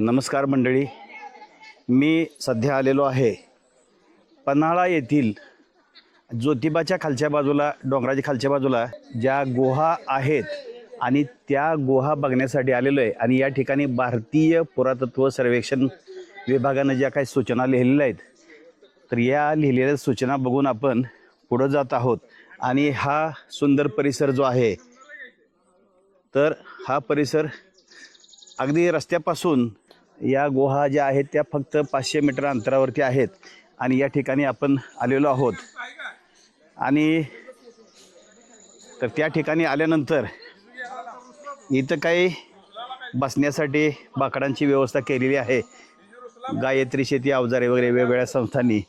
नमस्कार मंडळी. मी सध्या आलेलो आहे पन्हाळा येथील ज्योतिबाच्या खालच्या बाजूला डोंगराच्या खालच्या बाजूला ज्या गुहा आहेत आणि त्या गुहा बघण्यासाठी आलेलो आहे. आणि या ठिकाणी भारतीय पुरातत्व सर्वेक्षण विभागानं ज्या काही सूचना लिहिलेल्या आहेत तर या लिहिलेल्या सूचना बघून आपण पुढं जात आहोत. आणि हा सुंदर परिसर जो आहे तर हा परिसर अगदी रस्त्यापासून या गुहा ज्या आहेत त्या फक्त पाचशे मीटर अंतरावरती आहेत. आणि या ठिकाणी आपण आलेलो आहोत. आणि तर त्या ठिकाणी आल्यानंतर इथं काही बसण्यासाठी बाकडांची व्यवस्था केलेली आहे. गायत्री शेती अवजारे वगैरे वेगवेगळ्या संस्थांनी.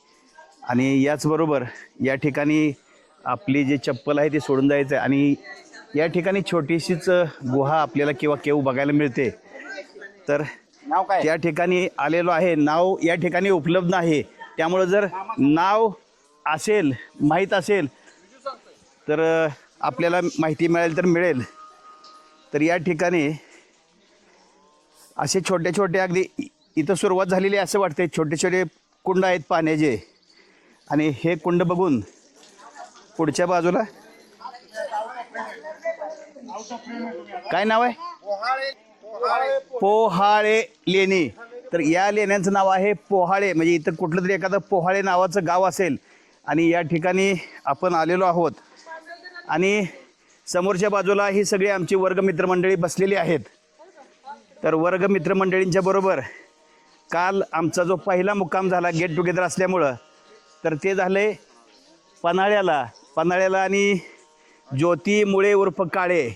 आणि याचबरोबर या ठिकाणी आपली जी चप्पल आहे ती सोडून जायचं आहे. आणि या ठिकाणी छोटीशीच गुहा आपल्याला किंवा केव बघायला मिळते. तर नाव काय? त्या ठिकाणी आलेलो आहे. नाव या ठिकाणी उपलब्ध आहे. त्यामुळं जर नाव असेल माहीत असेल तर आपल्याला माहिती मिळेल तर मिळेल. तर या ठिकाणी असे छोटे छोटे अगदी इथं सुरुवात झालेली असं वाटते छोटे छोटे कुंड आहेत पाण्याचे. आणि हे कुंड बघून पुढच्या बाजूला काय नाव आहे? पोहाळे. लेणी. तर या लेण्यांचं नाव आहे पोहाळे. म्हणजे इतर कुठलं तरी एखादं पोहाळे नावाचं गाव असेल आणि या ठिकाणी आपण आलेलो आहोत. आणि समोरच्या बाजूला ही सगळी आमची वर्ग मित्रमंडळी बसलेली आहेत. तर वर्ग मित्रमंडळींच्या बरोबर काल आमचा जो पहिला मुक्काम झाला गेट टुगेदर असल्यामुळं तर ते झाले पन्हाळ्याला. पन्हाळ्याला आणि ज्योती मुळे उर्फ काळे.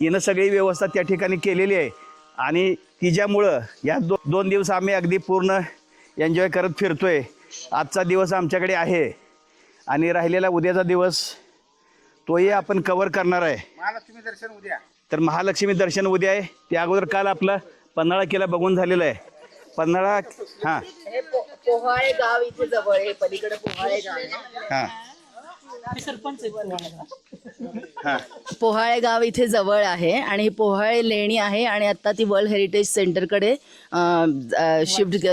हिनं सगळी व्यवस्था त्या ठिकाणी केलेली आहे. आणि तिच्यामुळं या दो दोन दिवस आम्ही अगदी पूर्ण एन्जॉय करत फिरतोय. आजचा दिवस आमच्याकडे आहे. आणि राहिलेला उद्याचा दिवस तोही आपण कवर करणार आहे. महालक्ष्मी दर्शन उद्या. तर महालक्ष्मी दर्शन उद्या आहे. त्या अगोदर काल आपला पन्हाळा किल्ला बघून झालेला आहे. पन्हाळा हां. हे पोहाळे गाव इथे जवळ आहे. पलीकडे पोहाळे गाव आहे. हां हां. पोहाळे गाव इथे जवळ आहे आणि पोहाळे लेणी आहे आणि आता ती वर्ल्ड हेरिटेज सेंटरकडे शिफ्ट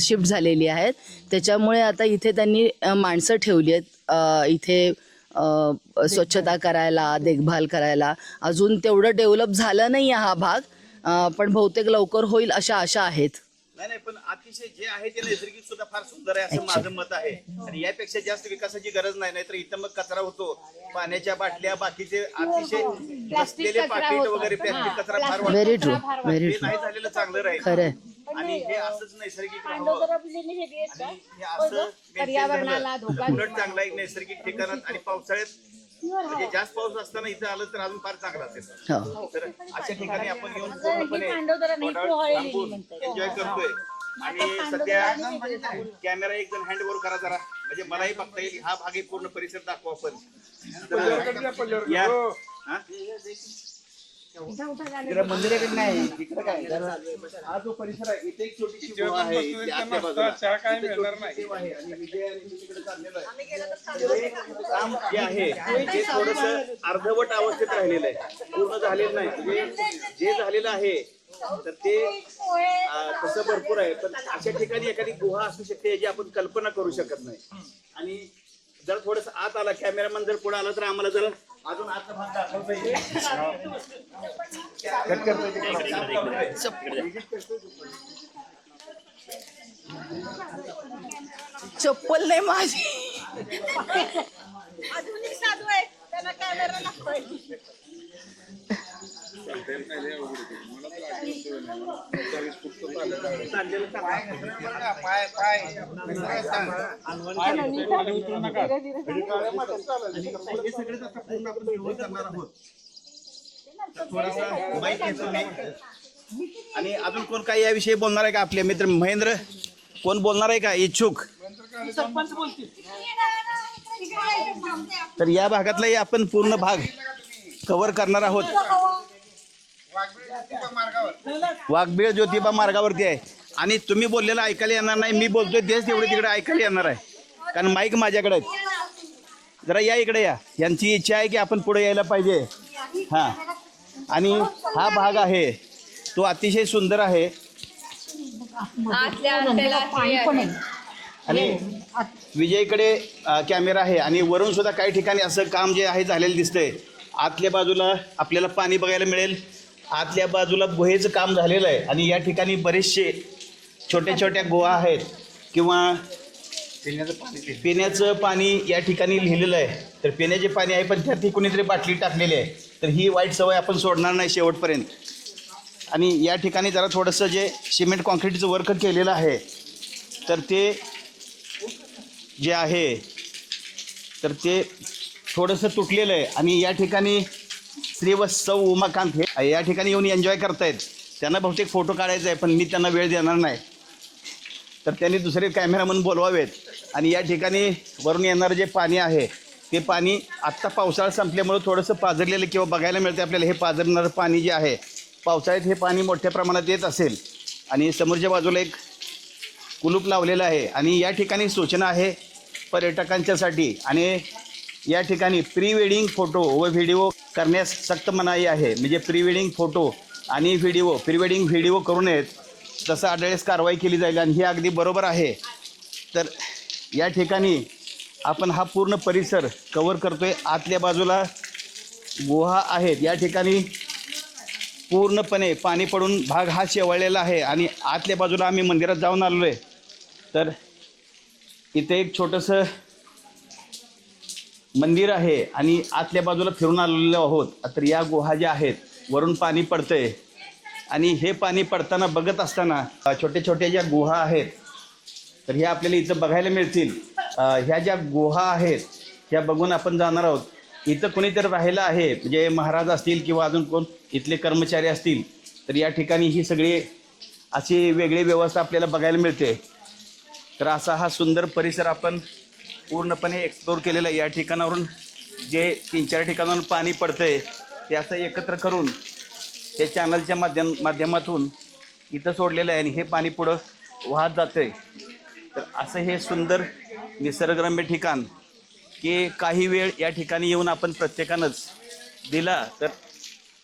शिफ्ट झालेली आहेत. त्याच्यामुळे आता इथे त्यांनी माणसं ठेवली आहेत इथे स्वच्छता करायला देखभाल करायला. अजून तेवढं डेव्हलप झालं नाही आहे हा भाग पण बहुतेक लवकर होईल अशा आशा आहेत. नाही नाही पण अतिशय जे आहे ते नैसर्गिक सुद्धा फार सुंदर आहे असं माझं मत आहे. आणि यापेक्षा जास्त विकासाची गरज नाही नाहीतर इथं मग कचरा होतो. पाण्याच्या बाटल्या बाकीचे अतिशय बसलेले पाकिट वगैरे प्लास्टिक कचरा फार वाढतो. ट्रू व्हेरी ट्रू नाही झालेलं चांगलं राहील. आणि हे असंच नैसर्गिक राहावं. आणि हे असं पर्यावरणाला धोका उलट चांगला एक नैसर्गिक ठिकाणात आणि पावसाळ्यात म्हणजे जास्त पाऊस असताना इथं आलं तर अजून फार चांगलं असेल. हो. तर अशा ठिकाणी आपण येऊन पूर्णपणे. एन्जॉय करतोय. आणि सध्या कॅमेरा एक जण हँड ओव्हर करा जरा. म्हणजे मलाही बघता येईल. हा भाग पूर्ण परिसर दाखवू आपण. तर या. हा? इकडे मंदिराकडे नाही इकडे काय? हा जो परिसर आहे इथे एक छोटीशी गुहा आहे. इथे आतल्या बाजूला. इथे छोटीशी गुहा आहे. आणि विजय आणि मी तिकडे चाललेलो आहे. हे काम जे आहे ते थोडस अर्धवट अवस्थेत राहिलेलं आहे. पूर्ण झालेलं नाही. म्हणजे जे झालेलं आहे तर ते अं, तसं भरपूर आहे. पण अशा ठिकाणी एखादी गुहा असू शकते याची आपण कल्पना करू शकत नाही. आणि जर थोडस आत आला कॅमेरामॅन जर पुढे आला तर आम्हाला जर अजून आतला भाग दाखवता येईल कट करतोय तिकडे. काम करतोय. चप्पल नाही माझी आधुनिक साधू आहे त्यांना कॅमेरा लागतोय आणि अजून कोण काही याविषयी बोलणार आहे का? आपले मित्र महेंद्र? कोण बोलणार आहे का? इच्छुक? तर या भागातलाही आपण पूर्ण भाग कव्हर करणार आहोत. वाघबीळ ज्योतिबा मार्गावरती आहे. आणि तुम्ही बोललेलं ऐकायला येणार नाही. मी बोलतोय तेच तेवढे तिकडे ऐकायला येणार आहे. कारण माईक माझ्याकडे आहे जरा या इकडे या. यांची इच्छा आहे की आपण पुढे यायला पाहिजे. हां. आणि हा भाग आहे. तो अतिशय सुंदर आहे. आतल्या आतल्याला पाणी पण आहे. आणि विजयकडे कॅमेरा आहे. आणि वरून सुद्धा काही ठिकाणी असं काम जे आहे झालेलं दिसतंय. आतल्या बाजूला आपल्याला पाणी बघायला मिळेल. आतल्या बाजूला गुहेचं काम झालेलं आहे. आणि या ठिकाणी बरेचसे छोट्या छोट्या गुहा आहेत. किंवा पिण्याचं पाणी. पिण्याचं पाणी या ठिकाणी लिहिलेलं आहे. तर पिण्याचे पाणी आहे पण त्यात कोणीतरी बाटली टाकलेली आहे. तर ही वाईट सवय आपण सोडणार नाही शेवटपर्यंत. आणि या ठिकाणी जरा थोडंसं जे सिमेंट कॉन्क्रीटचं वर्क केलेलं आहे तर ते जे आहे तर ते थोडंसं तुटलेलं आहे. आणि या ठिकाणी श्री व सौ उमाकांत हे या ठिकाणी येऊन एन्जॉय करतायत. त्यांना बहुतेक फोटो काढायचा आहे पण मी त्यांना वेळ देणार नाही. तर त्यांनी दुसरे कॅमेरामन बोलवावेत. आणि या ठिकाणी वरून येणारं जे पाणी आहे ते पाणी आत्ता पावसाळा संपल्यामुळं थोडंसं पाझरलेलं किंवा बघायला मिळते आपल्याला. हे पाझरणारं पाणी जे आहे पावसाळ्यात हे पाणी मोठ्या प्रमाणात येत असेल. आणि समोरच्या बाजूला एक कुलूप लावलेलं आहे. आणि या ठिकाणी सूचना आहे पर्यटकांच्यासाठी. आणि या ठिकाणी प्री वेडिंग फोटो व व्हिडिओ करण्यास सक्त मनाई आहे. म्हणजे प्री वेडिंग फोटो आणि व्हिडिओ प्री वेडिंग व्हिडिओ करू नयेत तसं आढळेस कारवाई केली जाईल आणि हे अगदी बरोबर आहे. तर या ठिकाणी आपण हा पूर्ण परिसर कवर करतो आहे आतल्या बाजूला गुहा आहेत. या ठिकाणी पूर्णपणे पाणी पडून भाग हा शेवळलेला आहे आणि आतल्या बाजूला आम्ही मंदिरात जाऊन आलो आहे तर इथे एक छोटंसं मंदिर आहे आणि आतल्या बाजूला फिरून आलेलो आहोत. तर या गुहा ज्या आहेत वरून पाणी पडतंय. आणि हे पाणी पडताना बघत असताना छोट्या छोटे छोटे ज्या गुहा आहेत तर ह्या आपल्याला इथं बघायला मिळतील. ह्या ज्या गुहा आहेत ह्या बघून आपण जाणार आहोत. इथं कोणीतरी राहिलं आहे म्हणजे महाराज असतील किंवा अजून कोण इथले कर्मचारी असतील तर या ठिकाणी ही सगळी अशी वेगळी व्यवस्था आपल्याला बघायला मिळते. तर असा हा सुंदर परिसर आपण पूर्णपणे एक्सप्लोर केलेलं आहे या ठिकाणावरून जे तीन चार ठिकाणावरून पाणी पडतंय ते असं एकत्र करून हे चॅनलच्या माध्यम माध्यमातून इथं सोडलेलं आहे आणि हे पाणी पुढं वाहत जातंय. तर असं हे सुंदर निसर्गरम्य ठिकाण की काही वेळ या ठिकाणी येऊन आपण प्रत्येकानंच दिला तर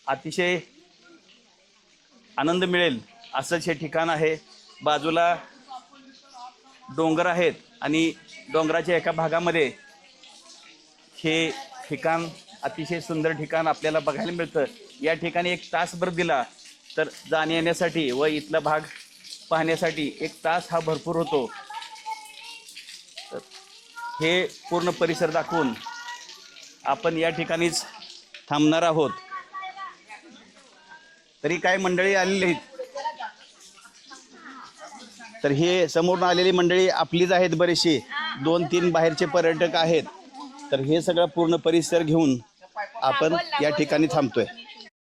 अतिशय आनंद मिळेल. असंच हे ठिकाण आहे. बाजूला डोंगर आहेत आणि डोंगराच्या एका भागामध्ये हे ठिकाण अतिशय सुंदर ठिकाण आपल्याला बघायला मिळतं. या ठिकाणी एक तासभर दिला तर जाण्या येण्यासाठी व इथला भाग पाहण्यासाठी एक तास हा भरपूर होतो. तर हे पूर्ण परिसर दाखवून आपण या ठिकाणीच थांबणार आहोत. तरी काय मंडळी आलेली आहेत? तर हे समोरून आलेली मंडळी आपलीच आहेत बरीचशी. दोन तीन बाहेरचे पर्यटक आहेत. तर हे सगळं पूर्ण परिसर घेऊन आपण या ठिकाणी थांबतोय.